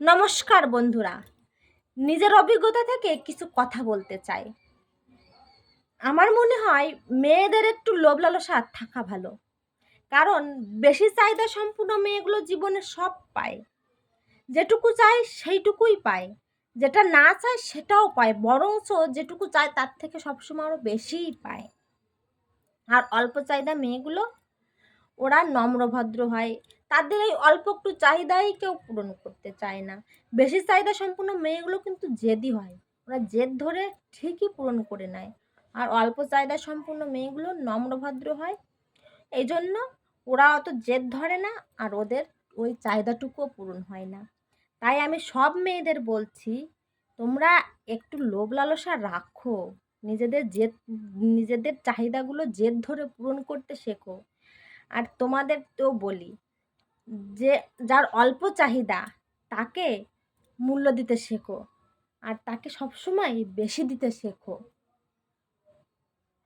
নমস্কার বন্ধুরা। নিজের অভিজ্ঞতা থেকে কিছু কথা বলতে চাই। আমার মনে হয় মেয়েদের একটু লোভ লালসা থাকা ভালো। কারণ বেশি চাহিদা সম্পূর্ণ মেয়েগুলো জীবনে সব পায়। যেটুকু চায় সেইটুকুই পায়। যেটা না চায় সেটাও পায়। বরঞ্চ যেটুকু চায় তার থেকে সবসময় আরও বেশিই পায়। আর অল্প চাহিদা মেয়েগুলো, ওরা নম্রভদ্র হয় তাদের এই অল্প একটু চাহিদাই কেউ পূরণ করতে চায় না। বেশি চাহিদা সম্পূর্ণ মেয়েগুলো কিন্তু জেদি হয়। ওরা জেদ ধরে ঠিকই পূরণ করে নেয়। আর অল্প চাহিদা সম্পূর্ণ মেয়েগুলো নম্রভদ্র হয়। এই জন্য ওরা অত জেদ ধরে না আর ওদের ওই চাহিদাটুকুও পূরণ হয় না। তাই আমি সব মেয়েদের বলছি, তোমরা একটু লোভ লালসা রাখো। নিজেদের জেদ, নিজেদের চাহিদাগুলো জেদ ধরে পূরণ করতে শেখো। আর তোমাদের তো বলি যে যার অল্প চাহিদা তাকে মূল্য দিতে শেখো। আর তাকে সবসময় বেশি দিতে শেখো।